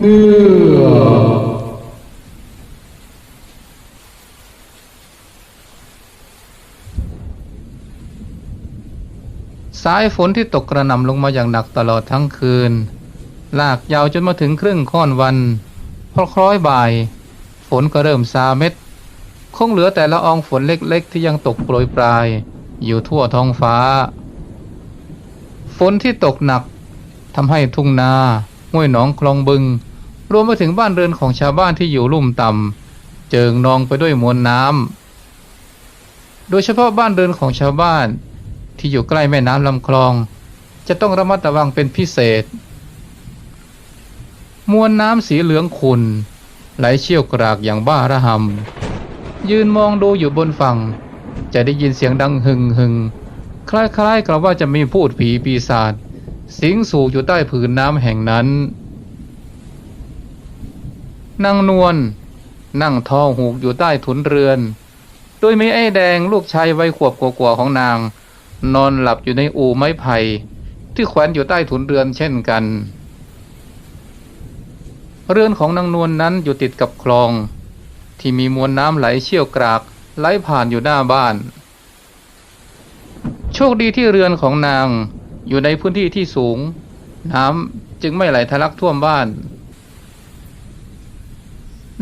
เงือสายฝนที่ตกกระหน่ำลงมาอย่างหนักตลอดทั้งคืน ลากยาวจนมาถึงครึ่งค่อนวัน พอคล้อยบ่าย ฝนก็เริ่มซาเม็ด คงเหลือแต่ละอองฝนเล็กๆ ที่ยังตกโปรยปลาย อยู่ทั่วท้องฟ้า ฝนที่ตกหนัก ทำให้ทุ่งนาห้วยหนองคลองบึง รวมไปถึงบ้านเรือนของชาวบ้านที่อยู่ลุ่มต่ำเจิงนองไปด้วยมวลน้ำโดยเฉพาะบ้านเรือนของชาวบ้านที่อยู่ใกล้แม่น้ำลำคลอง จะต้องระมัดระวังเป็นพิเศษ มวลน้ำสีเหลืองขุ่นไหลเชี่ยวกรากอย่างบ้าระหำยืนมองดูอยู่บนฝั่ง จะได้ยินเสียงดังหึงหึงคล้ายๆกับว่าจะมีพูดผีปีศาจ สิงสู่อยู่ใต้ผืนน้ำแห่งนั้น นางนวลนั่งทอหูกอยู่ใต้ถุนเรือน โดยมีไอ้แดงลูกชายวัยขวบกว่าๆของนาง นอนหลับอยู่ในอู่ไม้ไผ่ที่แขวนอยู่ใต้ถุนเรือนเช่นกัน เรือนของนางนวลนนั้นอยู่ติดกับคลอง ที่มีมวลน้ำไหลเชี่ยวกรากไหลผ่านอยู่หน้าบ้าน โชคดีที่เรือนของนาง อยู่ในพื้นที่ที่สูง น้ำจึงไม่ไหลทะลักท่วมบ้าน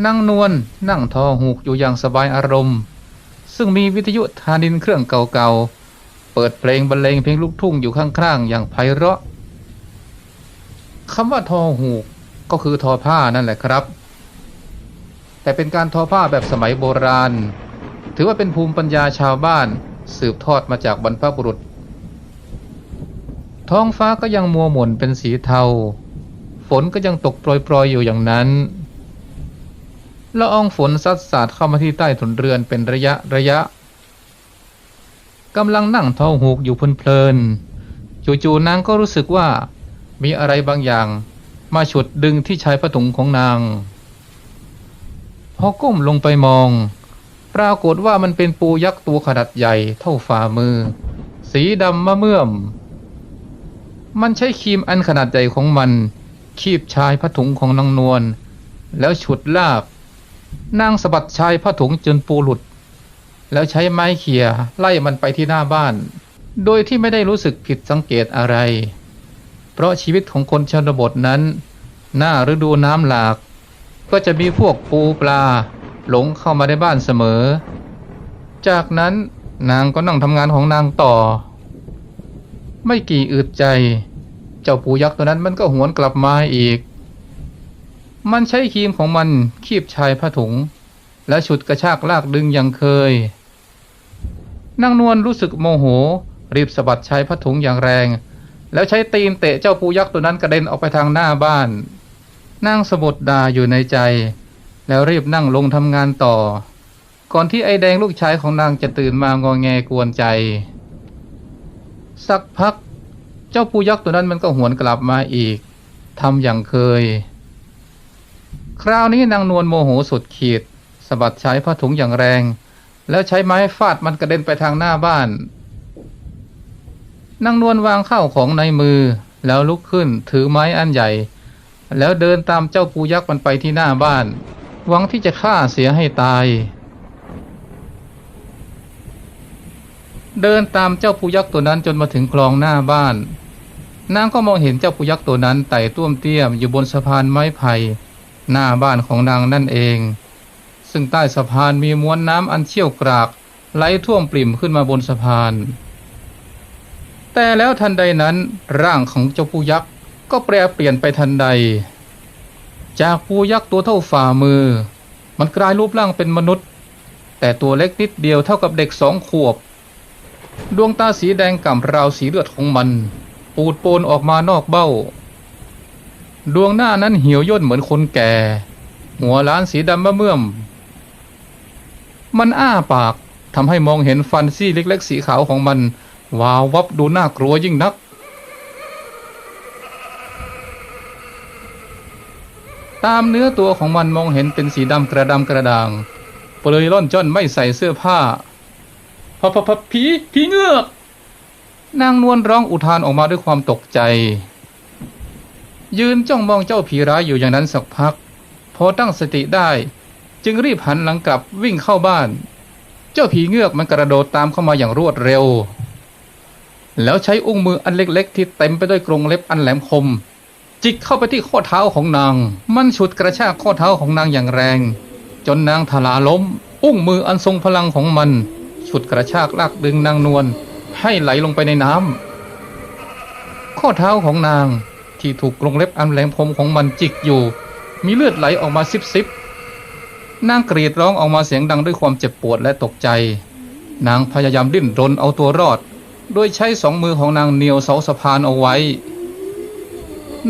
นางนวลนั่งทอหูกอยู่อย่างสบายอารมณ์ ซึ่งมีวิทยุทานินเครื่องเก่าๆ เปิดเพลงบรรเลงเพลงลูกทุ่งอยู่ข้างๆ อย่างไพเราะคำว่าทอหูกก็คือทอผ้านั่นแหละครับ แต่เป็นการทอผ้าแบบสมัยโบราณ ถือว่าเป็นภูมิปัญญาชาวบ้าน สืบทอดมาจากบรรพบุรุษ ท้องฟ้าก็ยังมัวหม่นเป็นสีเทา ฝนก็ยังตกโปรยๆอยู่อย่างนั้นละอองฝนซัดสาดเข้ามาที่ใต้ถุนเรือนเป็นระยะระยะกำลังนั่งท้องหูกอยู่เพลินๆจู่ๆนางก็รู้สึกว่ามีอะไรบางอย่างมาฉุดดึงที่ชายผ้าถุงของนาง พอก้มลงไปมอง ปรากฏว่ามันเป็นปูยักษ์ตัวขนาดใหญ่เท่าฝ่ามือ สีดำมะเมื่อม มันใช้ครีมอันขนาดใหญ่ของมัน คีบชายผ้าถุงของนางนวลแล้วฉุดลาก นางสะบัดชายผ้าถุงจนปูหลุด แล้วใช้ไม้เขี่ยไล่มันไปที่หน้าบ้าน โดยที่ไม่ได้รู้สึกผิดสังเกตอะไร เพราะชีวิตของคนชนบทนั้น หน้าฤดูน้ำหลาก ก็จะมีพวกปูปลา หลงเข้ามาในบ้านเสมอ จากนั้นนางก็นั่งทำงานของนางต่อ ไม่กี่อึดใจ เจ้าปูยักษ์ตัวนั้นมันก็หวนกลับมาอีก มันใช้ครีมของมันคีบชายผ้าถุง และฉุดกระชากลากดึงอย่างเคยนางนวลรู้สึกโมโห รีบสะบัดชายผ้าถุงอย่างแรง แล้วใช้ตีนเตะเจ้าปูยักษ์ตัวนั้นกระเด็นออกไปทางหน้าบ้านนางสะบดดาอยู่ในใจ แล้วรีบนั่งลงทำงานต่อ ก่อนที่ไอแดงลูกชายของนางจะตื่นมางองแงกวนใจ สักพัก เจ้าปูยักษ์ตัวนั้นมันก็หวนกลับมาอีกทำอย่างเคย คราวนี้นางนวลโมโหสุดขีดสะบัดใช้ผ้าถุงอย่างแรง แล้วใช้ไม้ฟาดมันกระเด็นไปทางหน้าบ้านนางนวลวางข้าวของในมือ แล้วลุกขึ้นถือไม้อันใหญ่ แล้วเดินตามเจ้าปูยักษ์มันไปที่หน้าบ้าน หวังที่จะฆ่าเสียให้ตาย เดินตามเจ้าปูยักษ์ตัวนั้นจนมาถึงคลองหน้าบ้าน นางก็มองเห็นเจ้าปูยักษ์ตัวนั้นไต่ต้วมเตี้ยมอยู่บนสะพานไม้ไผ่หน้าบ้านของนางนั่นเอง ซึ่งใต้สะพานมีมวลน้ำอันเชี่ยวกรากไหลท่วมปริ่มขึ้นมาบนสะพาน แต่แล้วทันใดนั้นร่างของเจ้าปูยักษ์ก็แปรเปลี่ยนไปทันใด จากปูยักษ์ตัวเท่าฝ่ามือ มันกลายรูปร่างเป็นมนุษย์ แต่ตัวเล็กนิดเดียวเท่ากับเด็กสองขวบ ดวงตาสีแดงก่ำราวสีเลือดของมัน ปูดโปนออกมานอกเบ้า ดวงหน้านั้นเหี่ยวย่นเหมือนคนแก่ หัวล้านสีดำมะเมื่อม มันอ้าปากทำให้มองเห็นฟันซี่เล็ก ๆ สีขาวของมัน วาววับดูน่ากลัวยิ่งนัก ตามเนื้อตัวของมันมองเห็นเป็นสีดำกระดำกระด่างเปลือยล่อนจ้อนไม่ใส่เสื้อผ้า พะพะพะผีผีเงือก นางนวลร้องอุทานออกมาด้วยความตกใจ ยืนจ้องมองเจ้าผีร้ายอยู่อย่างนั้นสักพัก พอตั้งสติได้ จึงรีบหันหลังกลับวิ่งเข้าบ้าน เจ้าผีเงือกมันกระโดดตามเข้ามาอย่างรวดเร็ว แล้วใช้อุ้งมืออันเล็ก ๆ ที่เต็มไปด้วยกรงเล็บอันแหลมคม จิกเข้าไปที่ข้อเท้าของนาง มันฉุดกระชากข้อเท้าของนางอย่างแรง จนนางทลาล้ม อุ้งมืออันทรงพลังของมัน ฉุดกระชากลากดึงนางนวลให้ไหลลงไปในน้ำข้อเท้าของนางที่ถูกกรงเล็บอันแหลมคมของมันจิกอยู่ มีเลือดไหลออกมาซิบซิบนางกรีดร้องออกมาเสียงดังด้วยความเจ็บปวดและตกใจ นางพยายามดิ้นรนเอาตัวรอด โดยใช้สองมือของนางเหนียวเสาสะพานเอาไว้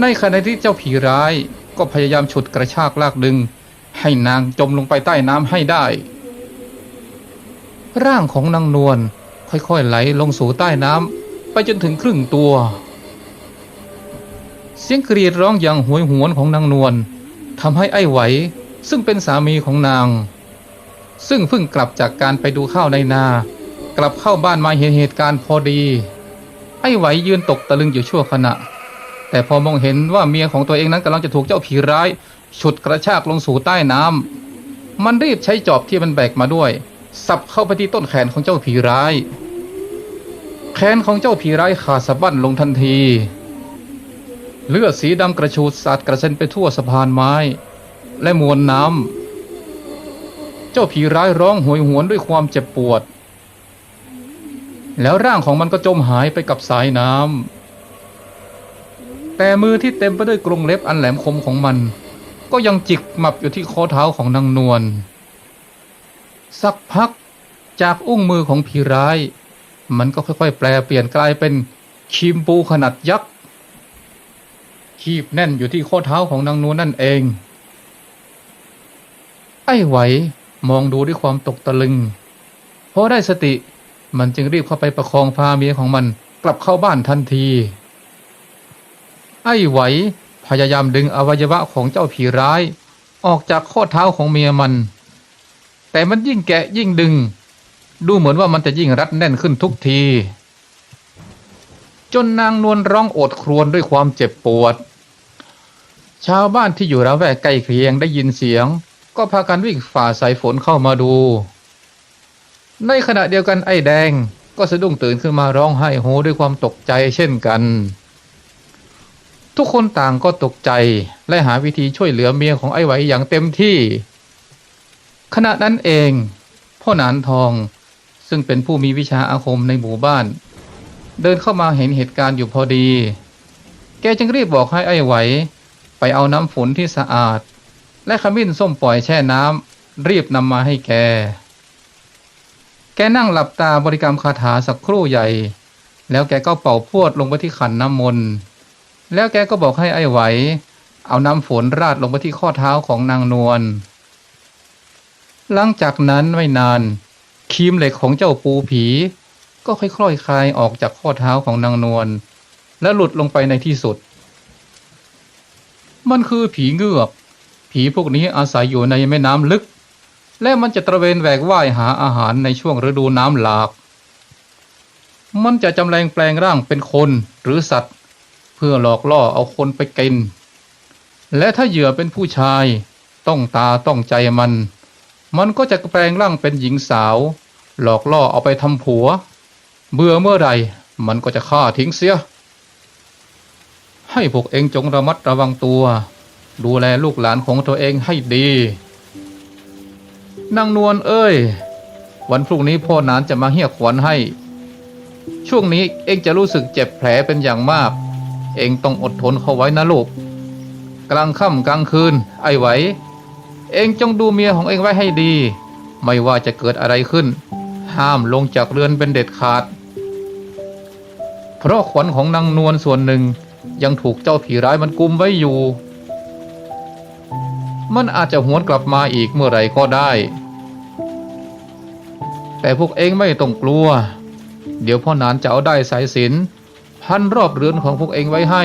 ในขณะที่เจ้าผีร้ายก็พยายามฉุดกระชากลากดึง ให้นางจมลงไปใต้น้ำให้ได้ ร่างของนางนวลค่อยๆไหลลงสู่ใต้น้ำไปจนถึงครึ่งตัว เสียงกรีดร้องอย่างหวยหวนของนางนวลทำให้ไอ้ไหวซึ่งเป็นสามีของนาง ซึ่งเพิ่งกลับจากการไปดูข้าวในนา กลับเข้าบ้านมาเห็นเหตุการณ์พอดี ไอ้ไหวยืนตกตะลึงอยู่ชั่วขณะ แต่พอมองเห็นว่าเมียของตัวเองนั้นกำลังจะถูกเจ้าผีร้ายฉุดกระชากลงสู่ใต้น้ำมันรีบใช้จอบที่มันแบกมาด้วย สับเข้าไปที่ต้นแขนของเจ้าผีร้าย แขนของเจ้าผีร้ายขาดสะบั้นลงทันที เลือดสีดำกระชูดสาดกระเซ็นไปทั่วสะพานไม้ และมวลน้ำ เจ้าผีร้ายร้องโหยหวนด้วยความเจ็บปวด แล้วร่างของมันก็จมหายไปกับสายน้ำ แต่มือที่เต็มไปด้วยกรงเล็บอันแหลมคมของมัน ก็ยังจิกหมับอยู่ที่ข้อเท้าของนางนวล สักพักจากอุ้งมือของผีร้าย มันก็ค่อยๆ แปลเปลี่ยนกลายเป็นคีมปูขนาดยักษ์คีบแน่นอยู่ที่ข้อเท้าของนางนวลนั่นเอง ไอ้ไหวมองดูด้วยความตกตะลึงพอได้สติมันจึงรีบเข้าไปประคองพาเมียของมันกลับเข้าบ้านทันที ไอ้ไหวพยายามดึงอวัยวะของเจ้าผีร้าย ออกจากข้อเท้าของเมียมัน แต่มันยิ่งแกะยิ่งดึง ดูเหมือนว่ามันจะยิ่งรัดแน่นขึ้นทุกที จนนางนวลร้องโอดครวญด้วยความเจ็บปวด ชาวบ้านที่อยู่ระแวกใกล้เคียงได้ยินเสียง ก็พากันวิ่งฝ่าสายฝนเข้ามาดู ในขณะเดียวกันไอ้แดงก็สะดุ้งตื่นขึ้นมาร้องไห้โฮด้วยความตกใจเช่นกัน ทุกคนต่างก็ตกใจและหาวิธีช่วยเหลือเมียของไอ้ไหวอย่างเต็มที่ ขณะนั้นเอง พ่อหนานทองซึ่งเป็นผู้มีวิชาอาคมในหมู่บ้าน เดินเข้ามาเห็นเหตุการณ์อยู่พอดี แกจึงรีบบอกให้ไอ้ไหว ไปเอาน้ำฝนที่สะอาด และขมิ้นส้มปล่อยแช่น้ำรีบนำมาให้แก แกนั่งหลับตาบริกรรมคาถาสักครู่ใหญ่ แล้วแกก็เป่าพวดลงไปที่ขันน้ำมนต์แล้วแกก็บอกให้ไอ้ไหว เอาน้ำฝนราดลงไปที่ข้อเท้าของนางนวล หลังจากนั้นไม่นานครีมเหล็กของเจ้าปูผี ก็ค่อยๆคลายออกจากข้อเท้าของนางนวลและหลุดลงไปในที่สุด มันคือผีเงือก ผีพวกนี้อาศัยอยู่ในแม่น้ำลึก และมันจะตระเวนแหวกว่ายหาอาหารในช่วงฤดูน้ำหลาก มันจะจำแรงแปลงร่างเป็นคนหรือสัตว์ เพื่อหลอกล่อเอาคนไปกิน และถ้าเหยื่อเป็นผู้ชายต้องตาต้องใจมัน มันก็จะแปลงร่างเป็นหญิงสาว หลอกล่อเอาไปทำผัว เบื่อเมื่อไหร่มันก็จะฆ่าทิ้งเสีย ให้พวกเองจงระมัดระวังตัว ดูแลลูกหลานของตัวเองให้ดีนางนวลเอ้ย วันพรุ่งนี้พ่อหนานจะมาเฮียขวัญให้ ช่วงนี้เองจะรู้สึกเจ็บแผลเป็นอย่างมาก เองต้องอดทนเข้าไว้นะลูก กลางค่ำกลางคืน ไอ้ไหว เองจงดูเมียของเองไว้ให้ดี ไม่ว่าจะเกิดอะไรขึ้น ห้ามลงจากเรือนเป็นเด็ดขาด เพราะขวัญของนางนวลส่วนหนึ่งยังถูกเจ้าผีร้ายมันกุมไว้อยู่ มันอาจจะหวนกลับมาอีกเมื่อไหร่ก็ได้ แต่พวกเองไม่ต้องกลัว เดี๋ยวพ่อนานจะเอาได้สายสินพันรอบเรือนของพวกเองไว้ให้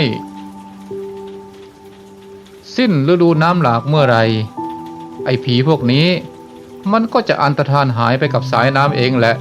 สิ้นฤดูน้ำหลากเมื่อไร ไอ้ผีพวกนี้ มันก็จะอันตรธานหายไปกับสายน้ำเองแหละ